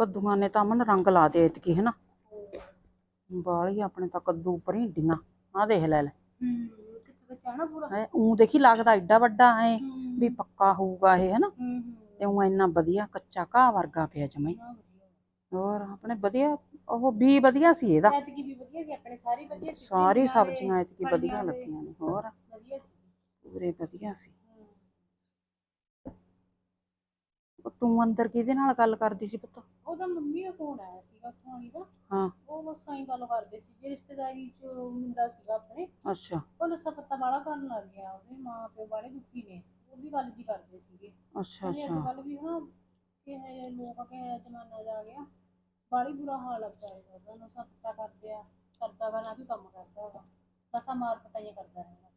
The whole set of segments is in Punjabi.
ਕੱਦੂਆਂ ਨੇ ਤਾਂ ਮਨ ਰੰਗ ਲਾ ਦੇ ਇਤਕੀ ਹੈ ਨਾ ਬਾਲੀ ਆਪਣੇ ਤਾਂ ਕੱਦੂ ਭਰੀਂਡੀਆਂ ਆ ਦੇਖ ਲੈ ਲੈ। ਹੂੰ ਕਿੱਥੇ ਬਚਾਣਾ ਪੂਰਾ। ਹੈ ਉਹ ਦੇਖੀ ਲੱਗਦਾ ਏਡਾ ਵੱਡਾ ਐ ਹੂੰ। ਵੀ ਪੱਕਾ ਹੋਊਗਾ ਇਹ ਹੈ ਨਾ ਹੂੰ। ਤੇ ਉਹ ਇੰਨਾ ਵਧੀਆ ਕੱਚਾ ਘਾਹ ਵਰਗਾ ਪਿਆ ਜਮਈ ਹਾਂ। ਵਧੀਆ। ਹੋਰ ਆਪਣੇ ਵਧੀਆ ਉਹ ਵੀ ਵਧੀਆ ਸੀ ਇਹਦਾ। ਐਤਕੀ ਵੀ ਵਧੀਆ ਸੀ ਆਪਣੇ ਸਾਰੀ ਵਧੀਆ ਸੀ। ਸਾਰੀ ਨਾਲੇ ਸਬਜ਼ੀਆਂ ਇਤਕੀ ਫਲੀਆਂ ਵਧੀਆ ਤੇ ਲੱਗੀਆਂ ਨੇ ਹੋਰ। ਵਧੀਆ ਸੀ। ਪੂਰੇ ਵਧੀਆ ਸੀ ਹੂੰ। ਉਹ ਤੂੰ ਅੰਦਰ ਕਿਹਦੇ ਨਾਲ ਗੱਲ ਕਰਦੀ ਸੀ ਪੁੱਤ? ਉਹਦਾ ਮੰਮੀ ਦਾ ਫੋਨ ਆਇਆ ਸੀਗਾ ਵਾਲੀ ਦਾ। ਹਾਂ। ਉਹ ਬਸ ਐਂ ਗੱਲ ਕਰਦੇ ਸੀ ਜੇ ਰਿਸ਼ਤੇਦਾਰੀ ਚ ਮੁੰਡਾ ਸੀਗਾ ਆਪਣੇ ਅੱਛਾ। ਉਹ ਲੱਸਾ ਪੱਤਾ ਵਾਲਾ ਕਰਨ ਲੱਗ ਗਿਆ ਉਹਦੇ ਮਾਂ ਪਿਓ ਵਾਲੇ ਦੁਖੀ ਨੇ ਉਹ ਵੀ ਗੱਲ ਜੀ ਕਰਦੇ ਸੀਗੇ। ਅੱਛਾ ਕਹਿੰਦੇ ਅੱਛਾ। ਕੱਲ ਵੀ ਹਨਾ ਕਿ ਇਹ ਲੋਕ ਕਿ ਜ਼ਮਾਨਾ ਜਾ ਗਿਆ। ਬਾਲੀ ਬੁਰਾ ਹਾਲ ਆ ਵਿਚਾਰੇ ਦਾ ਉਹਦਾ ਨਸ਼ਾ ਪੱਤਾ ਕਰਦੇ ਆ ਕਰਦਾ ਗਾ ਨਾ ਵੀ ਕੰਮ ਕਰਦਾ ਗਾ ਨਸ਼ਾ ਮਾਰ ਪਟਾਈਆਂ ਕਰਦਾ ਰਹਿੰਦਾ।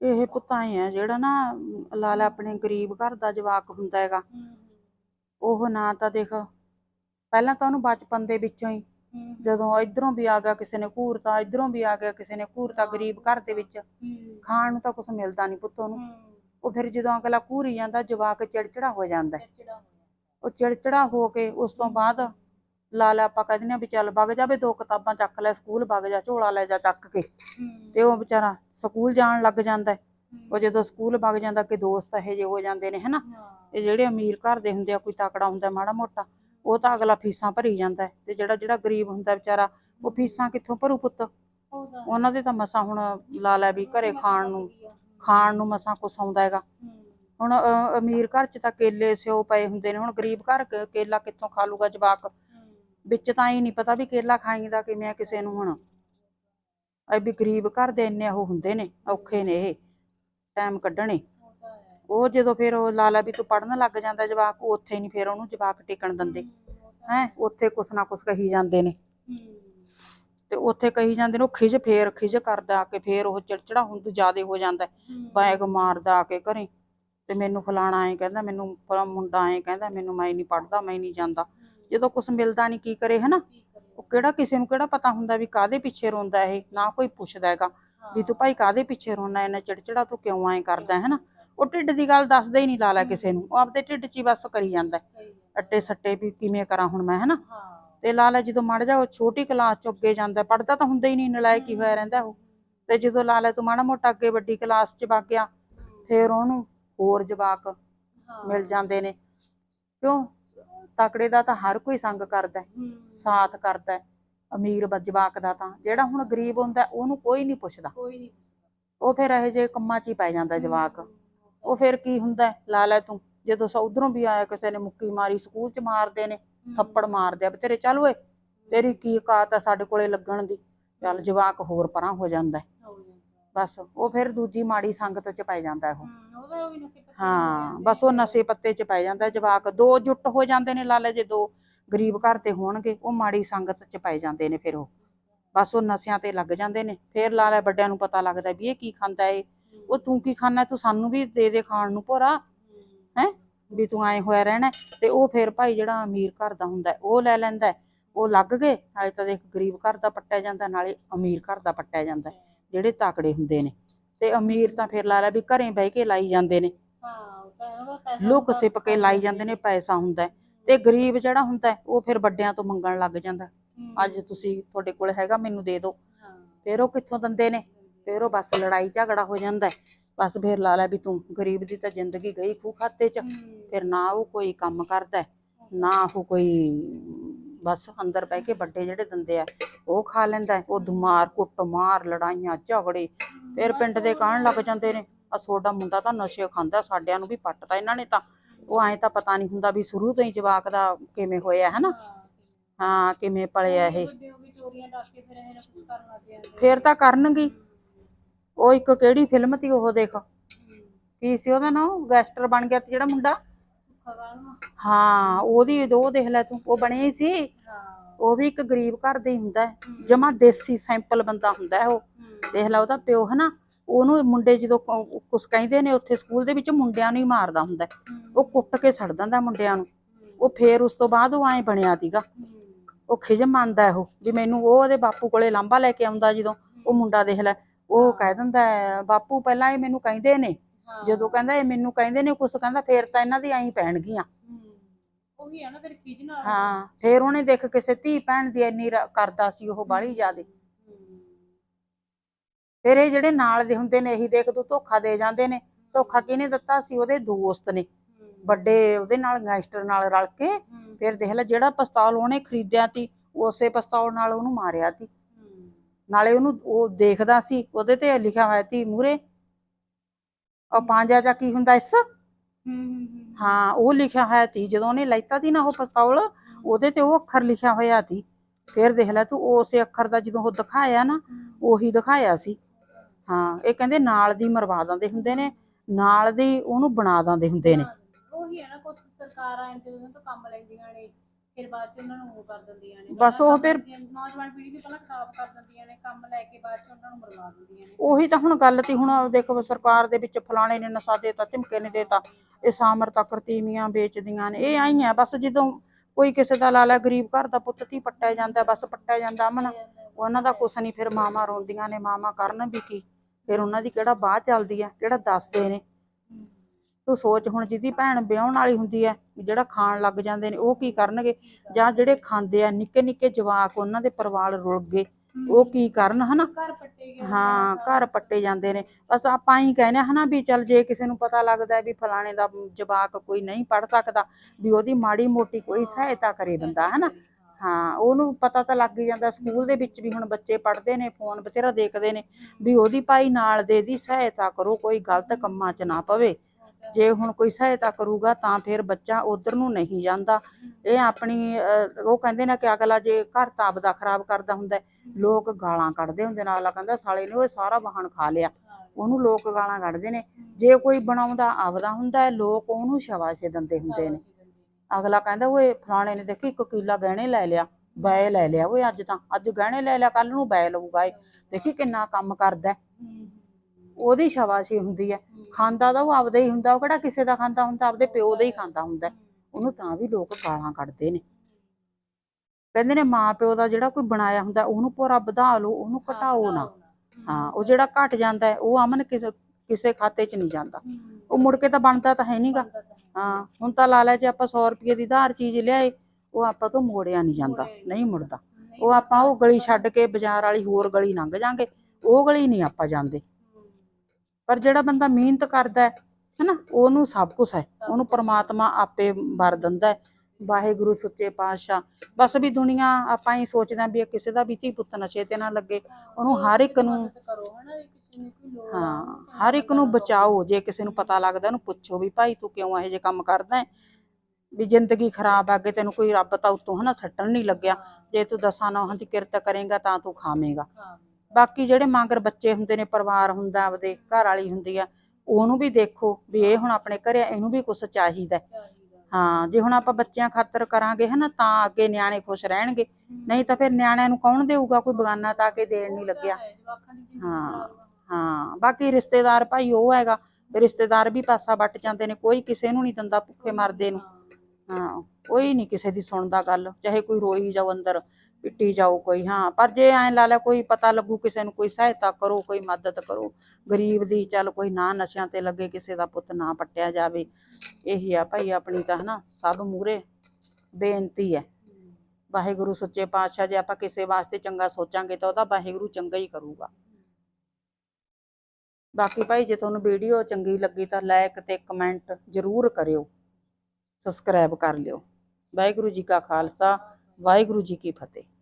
ਇਹ ਪੁੱਤਾਂ ਹੀ ਆ ਜਿਹੜਾ ਨਾ ਅਮ, ਲਾ ਲੈ ਆਪਣੇ ਗਰੀਬ ਘਰ ਦਾ ਜਵਾਕ ਹੁੰਦਾ ਹੈਗਾ। ਹੂੰ। ਉਹ ਨਾ ਤਾਂ ਦੇਖ ਪਹਿਲਾਂ ਤਾਂ ਉਹਨੂੰ ਬਚਪਨ ਦੇ ਵਿੱਚੋਂ ਹੀ ਜਦੋਂ ਇਧਰੋਂ ਵੀ ਆ ਗਿਆ ਕਿਸੇ ਨੇ ਘੂਰਤਾ ਇਧਰੋਂ ਵੀ ਆ ਗਿਆ ਕਿਸੇ ਨੇ ਘੂਰਤਾ ਗਰੀਬ ਘਰ ਦੇ ਵਿੱਚ ਖਾਣ ਨੂੰ ਤਾਂ ਕੁਝ ਮਿਲਦਾ ਨਹੀਂ ਪੁੱਤ ਉਹਨੂੰ। ਉਹ ਫਿਰ ਜਦੋਂ ਅਗਲਾ ਘੂਰੀ ਜਾਂਦਾ ਜਵਾਕ ਚਿੜਚਿੜਾ ਹੋ ਜਾਂਦਾ। ਉਹ ਚਿੜਚਿੜਾ ਹੋ ਕੇ ਉਸ ਤੋਂ ਬਾਅਦ ਲਾ ਲੈ ਆਪਾਂ ਕਹਿੰਦੇ ਆ ਵੀ ਚੱਲ ਵਗ ਜਾਵੇ ਦੋ ਕਿਤਾਬਾਂ ਚੱਕ ਲੈ ਸਕੂਲ ਵਗ ਜਾ ਝੋਲਾ ਲੈ ਜਾ ਚੱਕ ਕੇ। ਤੇ ਉਹ ਵਿਚਾਰਾ ਸਕੂਲ ਜਾਣ ਲੱਗ ਜਾਂਦਾ। ਉਹ ਜਦੋਂ ਸਕੂਲ ਵਗ ਜਾਂਦਾ ਕਿ ਦੋਸਤ ਇਹੋ ਜਿਹੇ ਹੋ ਜਾਂਦੇ ਨੇ ਹਨਾ? ਇਹ ਜਿਹੜੇ ਅਮੀਰ ਘਰ ਦੇ ਹੁੰਦੇ ਆ, ਕੋਈ ਤਕੜਾ ਹੁੰਦਾ ਮਾੜਾ ਮੋਟਾ, ਉਹ ਤਾਂ ਅਗਲਾ ਫੀਸਾਂ ਭਰੀ ਜਾਂਦਾ ਤੇ ਜਿਹੜਾ ਜਿਹੜਾ ਗਰੀਬ ਹੁੰਦਾ ਵਿਚਾਰਾ, ਉਹ ਫੀਸਾਂ ਕਿੱਥੋਂ ਭਰੂ ਪੁੱਤ? ਉਹਨਾਂ ਦੇ ਤਾਂ ਮਸਾ ਹੁਣ ਲਾ ਲੈ ਵੀ ਘਰੇ ਖਾਣ ਨੂੰ ਖਾਣ ਨੂੰ ਮਸਾਂ ਕੁਛ ਆਉਂਦਾ ਹੈਗਾ। ਹੁਣ ਅਮੀਰ ਘਰ 'ਚ ਤਾਂ ਕੇਲੇ ਸਿਓ ਪਏ ਹੁੰਦੇ ਨੇ, ਹੁਣ ਗਰੀਬ ਘਰ ਕੇਲਾ ਕਿੱਥੋਂ ਖਾ ਲੂਗਾ ਜਵਾਕ? ਵਿੱਚ ਤਾਂ ਹੀ ਨਹੀਂ ਪਤਾ ਵੀ ਕੇਲਾ ਖਾਈਦਾ ਕਿਵੇਂ ਕਿਸੇ ਨੂੰ ਹੁਣ। ਐ ਵੀ ਗਰੀਬ ਘਰ ਦੇ ਇੰਨੇ ਉਹ ਹੁੰਦੇ ਨੇ, ਔਖੇ ਨੇ ਇਹ ਟਾਈਮ ਕੱਢਣੇ। ਉਹ ਜਦੋਂ ਫਿਰ ਉਹ ਲਾਲਾ ਵੀ ਤੂੰ ਪੜਨ ਲੱਗ ਜਾਂਦਾ ਜਵਾਕ ਉੱਥੇ ਨਹੀਂ ਫਿਰ ਉਹਨੂੰ ਜਵਾਕ ਟਿਕਣ ਦਿੰਦੇ। ਹੂੰ, ਹੈ ਉੱਥੇ ਕੁਛ ਨਾ ਕੁਛ ਕਹੀ ਜਾਂਦੇ ਨੇ। ਤੇ ਉੱਥੇ ਕਹੀ ਜਾਂਦੇ ਨੇ ਉਹ ਖਿਜ ਫੇਰ ਖਿਜ ਕਰਦਾ ਆ ਕੇ ਫੇਰ ਉਹ ਚਿੜਚਿੜਾ ਹੁੰਦੂ ਜ਼ਿਆਦੇ ਹੋ ਜਾਂਦਾ ਹੈ। ਬੈਗ ਮਾਰਦਾ ਆ ਕੇ ਘਰੇ ਤੇ ਮੈਨੂੰ ਫਲਾਣਾ ਐ ਕਹਿੰਦਾ ਮੈਨੂੰ ਫਲਾ ਮੁੰਡਾ ਐ ਕਹਿੰਦਾ ਮੈਨੂੰ ਮੈਂ ਨਹੀਂ ਪੜਦਾ ਮੈਂ ਨਹੀਂ ਜਾਂਦਾ। ਜਦੋਂ ਕੁਛ ਮਿਲਦਾ ਨਹੀਂ ਕੀ ਕਰੇ ਹਨਾ? ਉਹ ਕਿਹੜਾ ਕਿਸੇ ਨੂੰ ਕਿਹੜਾ ਪਤਾ ਹੁੰਦਾ ਵੀ ਕਾਦੇ ਪਿੱਛੇ ਰੋਂਦਾ ਇਹ ਨਾ ਕੋਈ ਪੁੱਛਦਾ ਹੈਗਾ। ਵੀ ਤੂੰ ਭਾਈ ਕਾਦੇ ਪਿੱਛੇ ਰੋਣਾ ਇੰਨਾ ਚਿੜਚਿੜਾ ਤੂੰ ਕਿਉਂ ਐ ਕਰਦਾ ਹੈ ਨਾ ਉਹ ਢਿੱਡ ਦੀ ਗੱਲ ਦੱਸਦਾ ਹੀ ਨਹੀਂ ਲਾਲਾ ਕਿਸੇ ਨੂੰ ਉਹ ਆਪਦੇ ਢਿੱਡ 'ਚ ਹੀ ਬਸ ਕਰੀ ਜਾਂਦਾ। ਅੱਟੇ ਸੱਟੇ ਵੀ ਕਿਵੇਂ ਕਰਾਂ ਹੁਣ ਮੈਂ ਹਨਾ? ਤੇ ਲਾਲਾ ਜਦੋਂ ਮੜ ਜਾ ਉਹ ਛੋਟੀ ਕਲਾਸ 'ਚ ਅੱਗੇ ਜਾਂਦਾ ਪੜਦਾ ਤਾਂ ਹੁੰਦਾ ਹੀ ਨਹੀਂ ਨਲਾਇਕ ਹੀ ਹੋਇਆ ਰਹਿੰਦਾ ਉਹ। ਤੇ ਜਦੋਂ ਲਾਲਾ ਤੂੰ ਮਾੜਾ ਮੋਟਾ ਅੱਗੇ ਵੱਡੀ ਕਲਾਸ 'ਚ ਵਗ ਗਿਆ ਫਿਰ ਉਹਨੂੰ ਹੋਰ ਜਵਾਕ ਮਿਲ ਜਾਂਦੇ ਨੇ। ਕਿਉਂ? ਤਕੜੇ ਦਾ ਤਾਂ ਹਰ ਕੋਈ ਸੰਗ ਕਰਦਾ। ਸਾਥ ਕਰਦਾ। ਅਮੀਰ ਜਵਾਕ ਦਾ ਤਾਂ। ਜਿਹੜਾ ਹੁਣ ਗਰੀਬ ਹੁੰਦਾ ਉਹਨੂੰ ਕੋਈ ਨਹੀਂ ਪੁੱਛਦਾ। ਕੋਈ ਨਹੀਂ ਉਹ ਫਿਰ ਇਹੋ ਜਿਹੇ ਕੰਮਾਂ 'ਚ ਹੀ ਪੈ ਜਾਂਦਾ ਜਵਾਕ। ਉਹ ਫਿਰ ਕੀ ਹੁੰਦਾ ਹੈ, ਲਾ ਲੈ ਤੂੰ। ਜਦੋਂ ਸ ਉਧਰੋਂ ਵੀ ਆਇਆ ਕਿਸੇ ਨੇ ਮੁੱਕੀ ਮਾਰੀ ਸਕੂਲ 'ਚ ਮਾਰਦੇ ਨੇ ਥੱਪੜ ਮਾਰਦੇ ਆ। ਵੀ ਤੇਰੇ ਚੱਲ ਓਏ ਤੇਰੀ ਕੀ ਔਕਾਤ ਆ ਸਾਡੇ ਕੋਲੇ ਲੱਗਣ ਦੀ? ਚੱਲ ਜਵਾਕ ਹੋਰ ਪਰਾਂ ਹੋ ਜਾਂਦਾ ਹੈ। ਬਸ ਉਹ ਫਿਰ ਦੂਜੀ ਮਾੜੀ ਸੰਗਤ 'ਚ ਪੈ ਜਾਂਦਾ ਉਹ। ਉਹਦਾ ਵੀ ਨਸੀਬ ਹਾਂ ਬਸ ਉਹ ਨਸ਼ੇ ਪੱਤੇ 'ਚ ਪੈ ਜਾਂਦਾ ਜਵਾਕ। ਦੋ ਜੁੱਟ ਹੋ ਜਾਂਦੇ ਨੇ ਲਾਲੇ ਜੇ ਦੋ ਗਰੀਬ ਘਰ ਤੇ ਹੋਣਗੇ ਉਹ ਮਾੜੀ ਸੰਗਤ 'ਚ ਪੈ ਜਾਂਦੇ ਨੇ ਫਿਰ ਉਹ। ਬਸ ਉਹ ਨਸ਼ਿਆਂ ਤੇ ਲੱਗ ਜਾਂਦੇ ਨੇ। ਫਿਰ ਲਾਲੇ ਵੱਡਿਆਂ ਨੂੰ ਪਤਾ ਲੱਗਦਾ ਵੀ ਇਹ ਕੀ ਖਾਂਦਾ ਏ। ਉਹ ਤੂੰ ਕੀ ਖਾਣਾ ਤੂੰ ਸਾਨੂੰ ਵੀ ਦੇ ਦੇ ਖਾਣ ਨੂੰ ਭੋਰਾ ਹੈ ਵੀ ਤੂੰ ਐ ਹੋਇਆ ਰਹਿਣਾ। ਤੇ ਉਹ ਫਿਰ ਭਾਈ ਜਿਹੜਾ ਅਮੀਰ ਘਰ ਦਾ ਹੁੰਦਾ ਉਹ ਲੈ ਲੈਂਦਾ। ਉਹ ਲੱਗ ਗਏ ਨਾਲੇ ਤਾਂ ਦੇਖ ਗਰੀਬ ਘਰ ਦਾ ਪੱਟਿਆ ਜਾਂਦਾ ਨਾਲੇ ਅਮੀਰ ਘਰ ਦਾ ਪੱਟਿਆ ਜਾਂਦਾ ਜਿਹੜੇ ਤਾਕੜੇ ਹੁੰਦੇ ਨੇ ਤੇ ਅਮੀਰ ਤਾਂ ਫਿਰ ਲਾ ਲੈ ਵੀ ਘਰੇ ਬਹਿ ਕੇ ਲਾਈ ਜਾਂਦੇ ਨੇ ਲੁੱਕ ਸਿਪ ਕੇ ਲਾਈ ਜਾਂਦੇ ਨੇ ਪੈਸਾ ਹੁੰਦਾ। ਤੇ ਗਰੀਬ ਜਿਹੜਾ ਹੁੰਦਾ ਉਹ ਫਿਰ ਵੱਡਿਆਂ ਤੋਂ ਮੰਗਣ ਲੱਗ ਜਾਂਦਾ। ਅੱਜ ਤੁਸੀਂ ਤੁਹਾਡੇ ਕੋਲ ਹੈਗਾ ਮੈਨੂੰ ਦੇ ਦਿਓ ਫਿਰ ਉਹ ਕਿੱਥੋਂ ਦਿੰਦੇ ਨੇ ਫਿਰ ਉਹ ਬਸ ਲੜਾਈ ਝਗੜਾ ਹੋ ਜਾਂਦਾ ਹੈ। ਬਸ ਫਿਰ ਲਾ ਲੈ ਵੀ ਤੂੰ ਗਰੀਬ ਦੀ ਤਾਂ ਜ਼ਿੰਦਗੀ ਗਈ ਖੂ ਖਾਤੇ 'ਚ। ਫਿਰ ਨਾ ਉਹ ਕੋਈ ਕੰਮ ਕਰਦਾ ਹੈ, ਨਾ ਉਹ ਕੋਈ ਬਸ ਅੰਦਰ ਬਹਿ ਕੇ ਵੱਡੇ ਜਿਹੜੇ ਦਿੰਦੇ ਆ ਉਹ ਖਾ ਲੈਂਦਾ ਹੈ। ਉਹ ਦੁਮਾਰ ਕੁੱਟ ਮਾਰ ਲੜਾਈਆਂ ਝਗੜੇ ਫਿਰ ਪਿੰਡ ਦੇ ਕਹਿਣ ਲੱਗ ਜਾਂਦੇ ਨੇ। ਆ ਤੁਹਾਡਾ ਮੁੰਡਾ ਤਾਂ ਨਸ਼ੇ ਖਾਂਦਾ ਸਾਡਿਆਂ ਨੂੰ ਵੀ ਪੱਟਦਾ ਇਹਨਾਂ ਨੇ ਤਾਂ। ਉਹ ਐਂ ਤਾਂ ਪਤਾ ਨਹੀਂ ਹੁੰਦਾ ਵੀ ਸ਼ੁਰੂ ਤੋਂ ਹੀ ਜਵਾਕ ਦਾ ਕਿਵੇਂ ਹੋਇਆ ਹੈ ਨਾ? ਹਾਂ ਕਿਵੇਂ? ਪਲਿਆ ਇਹ। ਵੱਡੇ ਹੋ ਕੇ ਚੋਰੀਆਂ ਡਾਕੇ ਫਿਰ ਇਹ ਨਾ ਕੁਝ ਕਰਨ ਲੱਗ ਜਾਂਦੇ ਫਿਰ ਤਾਂ ਕਰਨਗੇ ਉਹ ਇੱਕ ਕਿਹੜੀ ਫਿਲਮ ਤੀ ਉਹ ਦੇਖ। ਕੀ ਸੀ ਉਹਦਾ ਨਾਮ ਗੈਸਟਰ ਬਣ ਗਿਆ ਤੇ ਜਿਹੜਾ ਮੁੰਡਾ। ਹਾਂ ਉਹਦੀ ਉਹ ਦੇਖ ਲੈ ਤੂੰ। ਉਹ ਬਣੀ ਸੀ। ਉਹ ਵੀ ਇੱਕ ਗਰੀਬ ਘਰ ਦਾ ਹੁੰਦਾ। ਜਮਾ ਦੇਸੀ ਸੈਂਪਲ ਬੰਦਾ ਹੁੰਦਾ ਉਹ। ਦੇਖ ਲੈ ਉਹਦਾ ਪਿਓ ਹਨਾ। ਉਹਨੂੰ ਮੁੰਡੇ ਜਦੋਂ ਕੁਛ ਕਹਿੰਦੇ ਨੇ ਉੱਥੇ ਸਕੂਲ ਦੇ ਵਿੱਚ ਮੁੰਡਿਆਂ ਨੂੰ ਹੀ ਮਾਰਦਾ ਹੁੰਦਾ। ਉਹ ਕੁੱਟ ਕੇ ਛੱਡ ਦਿੰਦਾ ਮੁੰਡਿਆਂ ਨੂੰ। ਉਹ ਫੇਰ ਉਸ ਤੋਂ ਬਾਅਦ ਉਹ ਐਂ ਬਣਿਆ ਸੀਗਾ। ਉਹ ਖਿਜ ਮੰਨਦਾ ਉਹ। ਵੀ ਮੈਨੂੰ ਉਹ ਉਹਦੇ ਬਾਪੂ ਕੋਲੇ ਲਾਂਬਾ ਲੈ ਕੇ ਆਉਂਦਾ ਜਦੋਂ। ਉਹ ਮੁੰਡਾ ਦੇਖ ਲੈ। ਉਹ ਕਹਿ ਦਿੰਦਾ ਹੈ, ਬਾਪੂ ਪਹਿਲਾਂ ਇਹ ਮੈਨੂੰ ਕਹਿੰਦੇ ਨੇ। ਜਦੋਂ ਕਹਿੰਦਾ ਇਹ ਮੈਨੂੰ ਕਹਿੰਦੇ ਨੇ ਕੁਛ ਕਹਿੰਦਾ ਫੇਰ ਤਾਂ ਇਹਨਾਂ ਦੀ ਐਂ ਪੈਣਗੀਆਂ। ਉਹੀ ਆ ਨਾ ਫਿਰ ਖਿਜ ਨਾਲ। ਹਾਂ ਫੇਰ ਉਹਨੇ ਦੇਖ ਕਿਸੇ ਧੀ ਭੈਣ ਦੀ ਇੰਨੀ ਰ- ਕਰਦਾ ਸੀ ਉਹ ਬਾਹਲੀ ਜ਼ਿਆਦੇ। ਫਿਰ ਇਹ ਜਿਹੜੇ ਨਾਲ ਦੇ ਹੁੰਦੇ ਨੇ ਇਹੀ ਦੇਖ ਤੂੰ ਧੋਖਾ ਦੇ ਜਾਂਦੇ ਨੇ। ਧੋਖਾ ਕਿਹਨੇ ਦਿੱਤਾ ਸੀ? ਉਹਦੇ ਦੋਸਤ ਨੇ। ਵੱਡੇ ਉਹਦੇ ਨਾਲ ਗੈਂਗਸਟਰ ਨਾਲ ਰਲ ਕੇ। ਫਿਰ ਦੇਖ ਲੈ ਜਿਹੜਾ ਪਿਸਤੌਲ ਉਹਨੇ ਖਰੀਦਿਆ ਸੀ ਉਸੇ ਪਿਸਤੌਲ ਨਾਲ ਉਹਨੂੰ ਮਾਰਿਆ ਸੀ। ਨਾਲੇ ਉਹਨੂੰ ਉਹ ਦੇਖਦਾ ਸੀ ਉਹਦੇ ਤੇ ਲਿਖਿਆ ਹੋਇਆ ਸੀ ਮੂਰੇ ਉਹ ਪੰਜਾ ਜਾਂ ਕੀ ਹੁੰਦਾ ਇਸ? ਹਾਂ ਉਹ ਲਿਖਿਆ ਹੋਇਆ ਸੀ ਜਦੋਂ ਉਹਨੇ ਲੈਤਾ ਸੀ ਨਾ ਉਹ ਪਿਸਤੌਲ ਉਹਦੇ ਤੇ ਉਹ ਅੱਖਰ ਲਿਖਿਆ ਹੋਇਆ ਸੀ ਫਿਰ ਦੇਖ ਲੈ ਤੂੰ ਉਸੇ ਅੱਖਰ ਦਾ ਜਦੋਂ ਉਹ ਦਿਖਾਇਆ ਨਾ ਉਹੀ ਦਿਖਾਇਆ ਸੀ। ਹਾਂ ਇਹ ਕਹਿੰਦੇ ਨਾਲ ਦੀ ਮਰਵਾ ਦਿੰਦੇ ਹੁੰਦੇ ਨੇ ਨਾਲ ਦੀ ਉਹਨੂੰ ਬਣਾ ਦਿੰਦੇ ਹੁੰਦੇ ਨੇ। ਉਹੀ ਹੈ ਨਾ ਕੁਝ ਸਰਕਾਰਾਂ ਉਹਨਾਂ ਤੋਂ ਕੰਮ ਲੈਂਦੀਆਂ ਨੇ। ਫਿਰ ਬਾਅਦ ਚ ਉਹਨਾਂ ਨੂੰ ਉਹ ਕਰ ਦਿੰਦੀਆਂ ਨੇ। ਬਸ ਉਹ ਫਿਰ- ਲੈਂਦੀਆਂ ਨੇ, ਨੌਜਵਾਨ ਪੀੜ੍ਹੀ ਵੀ ਪਹਿਲਾਂ ਖਰਾਬ ਕਰ ਦਿੰਦੀਆਂ ਨੇ ਕੰਮ ਲੈ ਕੇ ਬਾਅਦ ਚ ਉਹਨਾਂ ਨੂੰ ਮਰਵਾ ਦਿੰਦੀਆਂ ਨੇ। ਉਹੀ ਤਾਂ ਹੁਣ ਗੱਲ ਤੀ ਹੁਣ ਦੇਖੋ ਸਰਕਾਰ ਦੇ ਵਿੱਚ ਫਲਾਣੇ ਨੇ ਨਸ਼ਾ ਦੇਤਾ ਧਮਕੇ ਨੇ ਦੇਤਾ ਇਹ ਸਾਮਰ ਤੱਕ ਤੀਵੀਆਂ ਵੇਚਦੀਆਂ ਨੇ ਇਹ ਆਈਆਂ ਬਸ ਜਦੋਂ ਕੋਈ ਕਿਸੇ ਦਾ ਲਾਲਾ ਗਰੀਬ ਘਰ ਦਾ ਪੁੱਤ ਧੀ ਪੱਟਿਆ ਜਾਂਦਾ ਬਸ ਪੱਟਿਆ ਜਾਂਦਾ ਅਮਨ ਉਹਨਾਂ ਦਾ ਕੁਛ ਨਹੀਂ ਫਿਰ ਮਾਮਾ ਰੋਂਦੀਆਂ ਨੇ ਮਾਮਾ ਕਰਨ ਵੀ ਕੀ ਫਿਰ ਉਹਨਾਂ ਦੀ ਕਿਹੜਾ ਬਾਹ ਚੱਲਦੀ ਆ ਕਿਹੜਾ ਦੱਸਦੇ ਨੇ। ਤੂੰ ਸੋਚ ਹੁਣ ਜਿਹਦੀ ਭੈਣ ਵਿਆਹਣ ਵਾਲੀ ਹੁੰਦੀ ਹੈ ਜਿਹੜਾ ਖਾਣ ਲੱਗ ਜਾਂਦੇ ਨੇ ਉਹ ਕੀ ਕਰਨਗੇ? ਜਾਂ ਜਿਹੜੇ ਖਾਂਦੇ ਆ ਨਿੱਕੇ ਨਿੱਕੇ ਜਵਾਕ ਉਹਨਾਂ ਦੇ ਪਰਿਵਾਰ ਰੁਲ ਗਏ ਉਹ ਕੀ ਕਰਨ ਹਨਾ? ਹਾਂ ਘਰ ਪੱਟੇ ਜਾਂਦੇ ਨੇ। ਬਸ ਆਪਾਂ ਹੀ ਕਹਿੰਦੇ ਹਨਾ ਵੀ ਚੱਲ ਜੇ ਕਿਸੇ ਨੂੰ ਪਤਾ ਲੱਗਦਾ ਵੀ ਫਲਾਣੇ ਦਾ ਜਵਾਕ ਕੋਈ ਨਹੀਂ ਪੜ ਸਕਦਾ ਵੀ ਉਹਦੀ ਮਾੜੀ ਮੋਟੀ ਕੋਈ ਸਹਾਇਤਾ ਕਰੇ ਬੰਦਾ ਹਨਾ? ਹਾਂ। ਉਹਨੂੰ ਪਤਾ ਤਾਂ ਲੱਗ ਜਾਂਦਾ ਸਕੂਲ ਦੇ ਵਿੱਚ ਵੀ ਹੁਣ ਬੱਚੇ ਪੜ੍ਹਦੇ ਨੇ ਫੋਨ ਬਥੇਰਾ ਦੇਖਦੇ ਨੇ ਵੀ ਉਹਦੀ ਭਾਈ ਨਾਲ ਦੇ ਦੀ ਸਹਾਇਤਾ ਕਰੋ ਕੋਈ ਗਲਤ ਕੰਮਾਂ 'ਚ ਨਾ ਪਵੇ। ਜੇ ਹੁਣ ਕੋਈ ਸਹਾਇਤਾ ਕਰੂਗਾ ਤਾਂ ਫਿਰ ਬੱਚਾ ਉਧਰ ਨੂੰ ਨਹੀਂ ਜਾਂਦਾ। ਇਹ ਆਪਣੀ ਉਹ ਕਹਿੰਦੇ ਨੇ ਕਿ ਅਗਲਾ ਜੇ ਘਰ ਤਾਂ ਆਪਦਾ ਖਰਾਬ ਕਰਦਾ ਹੁੰਦਾ, ਲੋਕ ਗਾਲਾਂ ਕੱਢਦੇ ਹੁੰਦੇ ਨੇ। ਅਗਲਾ ਕਹਿੰਦਾ, ਸਾਲੇ ਨੇ ਉਹ ਸਾਰਾ ਵਾਹਣ ਖਾ ਲਿਆ। ਉਹਨੂੰ ਲੋਕ ਗਾਲਾਂ ਕੱਢਦੇ ਨੇ। ਜੇ ਕੋਈ ਬਣਾਉਂਦਾ, ਆਪਦਾ ਹੁੰਦਾ ਲੋਕ ਉਹਨੂੰ ਸ਼ਾਬਾਸ਼ੇ ਦਿੰਦੇ ਹੁੰਦੇ ਨੇ। ਅਗਲਾ ਕਹਿੰਦਾ, ਓਏ, ਫਲਾਣੇ ਨੇ ਦੇਖੀ ਇੱਕ ਕਿੱਲਾ ਗਹਿਣੇ ਲੈ ਲਿਆ ਬੈ ਲੈ ਲਿਆ। ਓਏ, ਅੱਜ ਤਾਂ, ਅੱਜ ਗਹਿਣੇ ਲੈ ਲਿਆ ਕੱਲ ਨੂੰ ਬੈ ਲਊਗਾ ਇਹ। ਦੇਖੀ ਕਿੰਨਾ ਕੰਮ ਕਰਦਾ ਉਹਦੀ ਸ਼ਾਬਾਸ਼ੀ ਹੁੰਦੀ ਹੈ। ਖਾਂਦਾ ਤਾਂ ਉਹ ਆਪਦਾ ਹੀ ਹੁੰਦਾ ਉਹ ਕਿਹੜਾ ਕਿਸੇ ਦਾ ਖਾਂਦਾ ਹੁੰਦਾ ਆਪਦੇ ਪਿਓ ਦਾ ਹੀ ਖਾਂਦਾ ਹੁੰਦਾ। ਉਹਨੂੰ ਤਾਂ ਵੀ ਲੋਕ ਗਾਲਾਂ ਕੱਢਦੇ ਨੇ। ਕਹਿੰਦੇ ਨੇ ਮਾਂ ਪਿਓ ਦਾ ਜਿਹੜਾ ਕੋਈ ਬਣਾਇਆ ਹੁੰਦਾ ਉਹਨੂੰ ਪੂਰਾ ਵਧਾ ਲਓ ਉਹਨੂੰ ਘਟਾਓ ਨਾ। ਹਾਂ। ਉਹ ਜਿਹੜਾ ਘਟ ਜਾਂਦਾ ਉਹ ਅਮਨ ਕਿਸੇ ਕਿਸੇ ਖਾਤੇ 'ਚ ਨਹੀਂ ਜਾਂਦਾ। ਉਹ ਮੁੜ ਕੇ ਤਾਂ ਬਣਦਾ ਤਾਂ ਹੈ ਨਹੀਂਗਾ। ਹਾਂ। ਹੁਣ ਤਾਂ ਲਾ ਲੈ ਜੇ ਆਪਾਂ 100 ਰੁਪਏ ਦੀ ਧਾਰ ਚੀਜ਼ ਲਿਆਏ ਉਹ ਆਪਾਂ ਤੋਂ ਮੋੜਿਆ ਨਹੀਂ ਜਾਂਦਾ। ਨਹੀਂ ਮੁੜਦਾ। ਉਹ ਆਪਾਂ ਉਹ ਗਲੀ ਛੱਡ ਕੇ ਬਾਜ਼ਾਰ ਵਾਲੀ ਹੋਰ ਗਲੀ ਲੰਘ ਜਾਾਂਗੇ। ਉਹ ਗਲੀ ਨਹੀਂ ਆਪਾਂ ਜਾਂਦੇ। ਪਰ ਜਿਹੜਾ ਬੰਦਾ ਮਿਹਨਤ ਕਰਦਾ ਹੈ ਹਨਾ ਉਹਨੂੰ ਸਭ ਕੁਝ ਹੈ। ਉਹਨੂੰ ਪ੍ਰਮਾਤਮਾ ਆਪੇ ਵਰ ਦਿੰਦਾ ਹੈ। ਵਾਹਿਗੁਰੂ ਸੱਚੇ ਪਾਤਸ਼ਾਹ। ਬਸ ਵੀ ਦੁਨੀਆ ਆਪਾਂ ਹੀ ਸੋਚਦੇ ਹਾਂ ਵੀ ਕਿਸੇ ਦਾ ਵੀ ਧੀ ਪੁੱਤ ਨਸ਼ੇ ਤੇ ਨਾ ਲੱਗੇ। ਉਹਨੂੰ ਹਰ ਇੱਕ ਨੂੰ ਆ, ਹਾਂ ਹਰ ਇੱਕ ਨੂੰ ਬਚਾਓ। ਜੇ ਕਿਸੇ ਨੂੰ ਪਤਾ ਲੱਗਦਾ ਉਹਨੂੰ ਪੁੱਛੋ ਵੀ ਭਾਈ ਤੂੰ ਕਿਉਂ ਇਹੋ ਜਿਹੇ ਕੰਮ ਕਰਦਾ ਹੈ? ਵੀ ਜ਼ਿੰਦਗੀ ਖਰਾਬ ਆ ਅੱਗੇ ਤੈਨੂੰ ਕੋਈ ਰੱਬ ਤਾਂ ਉਤੋਂ ਹਨਾ ਸੱਟਣ ਨਹੀਂ ਲੱਗਿਆ। ਜੇ ਤੂੰ ਦਸਾਂ ਨੌਹਾਂ ਦੀ ਕਿਰਤ ਕਰੇਂਗਾ ਤਾਂ ਤੂੰ ਖਾਵੇਂਗਾ। ਬਾਕੀ ਜਿਹੜੇ ਮਾਂਗਰ ਬੱਚੇ ਹੁੰਦੇ ਨੇ ਪਰਿਵਾਰ ਹੁੰਦਾ ਆਪਦੇ ਘਰ ਵਾਲੀ ਹੁੰਦੀ ਆ ਉਹਨੂੰ ਵੀ ਦੇਖੋ ਵੀ ਇਹ ਹੁਣ ਆਪਣੇ ਘਰੇ ਆ, ਇਹਨੂੰ ਵੀ ਕੁਝ ਚਾਹੀਦਾ ਹੈ। ਹਾਂ ਜੇ ਹੁਣ ਆਪਾਂ ਬੱਚਿਆਂ ਖਾਤਰ ਕਰਾਂਗੇ ਹਨਾ ਤਾਂ ਅੱਗੇ ਨਿਆਣੇ ਖੁਸ਼ ਰਹਿਣਗੇ ਨਹੀਂ ਤਾਂ ਫਿਰ ਨਿਆਣਿਆਂ ਨੂੰ ਕੌਣ ਦੇਊਗਾ ਕੋਈ ਬਗਾਨਾ ਤਾਂ ਆ ਕੇ ਦੇਣ ਨਹੀਂ ਲੱਗਿਆ ਹਾਂ। ਹਾਂ ਬਾਕੀ ਰਿਸ਼ਤੇਦਾਰ ਭਾਈ ਉਹ ਹੈਗਾ ਰਿਸ਼ਤੇਦਾਰ ਵੀ ਪਾਸਾ ਵੱਟ ਜਾਂਦੇ ਨੇ ਕੋਈ ਕਿਸੇ ਨੂੰ ਨਹੀਂ ਦਿੰਦਾ ਭੁੱਖੇ ਮਰਦੇ ਨੂੰ ਹਾਂ ਕੋਈ ਨਹੀਂ ਕਿਸੇ ਦੀ ਸੁਣਦਾ ਗੱਲ ਚਾਹੇ ਕੋਈ ਰੋਈ ਜਾਓ ਅੰਦਰ ਪਿੱਟੀ ਜਾਓ ਕੋਈ, ਹਾਂ, ਪਰ ਜੇ ਐਂ ਲਾ ਲੈ ਕੋਈ ਪਤਾ ਲੱਗੂ ਕਿਸੇ ਨੂੰ ਕੋਈ ਸਹਾਇਤਾ ਕਰੋ, ਕੋਈ ਮਦਦ ਕਰੋ, ਗਰੀਬ ਦੀ ਚੱਲ ਕੋਈ ਨਾ ਨਸ਼ਿਆਂ ਤੇ ਲੱਗੇ, ਕਿਸੇ ਦਾ ਪੁੱਤ ਨਾ ਪੱਟਿਆ ਜਾਵੇ, ਇਹੀ ਆ ਭਾਈ ਆਪਣੀ ਤਾਂ, ਹਨਾ, ਸਭ ਮੂਰੇ ਬੇਨਤੀ ਹੈ। ਵਾਹਿਗੁਰੂ ਸੱਚੇ ਪਾਤਸ਼ਾਹ, ਜੇ ਆਪਾਂ ਕਿਸੇ ਵਾਸਤੇ ਚੰਗਾ ਸੋਚਾਂਗੇ ਤਾਂ ਉਹਦਾ ਵਾਹਿਗੁਰੂ ਚੰਗਾ ਹੀ ਕਰੂਗਾ। ਬਾਕੀ ਭਾਈ, ਜੇ ਤੁਹਾਨੂੰ ਵੀਡੀਓ ਚੰਗੀ ਲੱਗੀ ਤਾਂ ਲਾਈਕ ਤੇ ਕਮੈਂਟ ਜ਼ਰੂਰ ਕਰਿਓ ਸਬਸਕ੍ਰਾਈਬ ਕਰ ਲਿਓ। ਵਾਹਿਗੁਰੂ ਜੀ ਕਾ ਖਾਲਸਾ, ਵਾਹਿਗੁਰੂ ਜੀ ਕੀ ਫਤਿਹ।